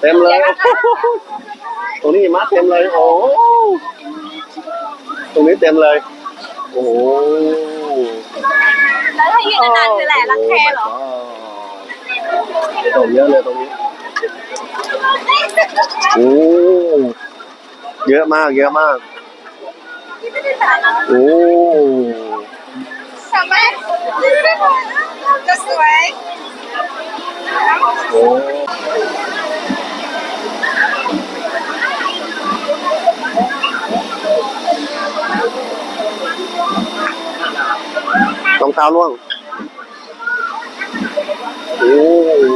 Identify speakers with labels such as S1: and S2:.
S1: เต็มเลย ตรงนี้หิมะเต็มเลย โอ้โหตรงนี้เต็มเลย โอ้โห
S2: แล้วที่ยืนนานๆคืออะไรรักแท้เหรอ
S1: ตรงเยอะเลยตรงนี้ โอ้ เยอะมาก เยอะมาก โอ้
S2: ทำไมจะสวย
S1: โอ้ รองเท้าล่วง โอ้ โ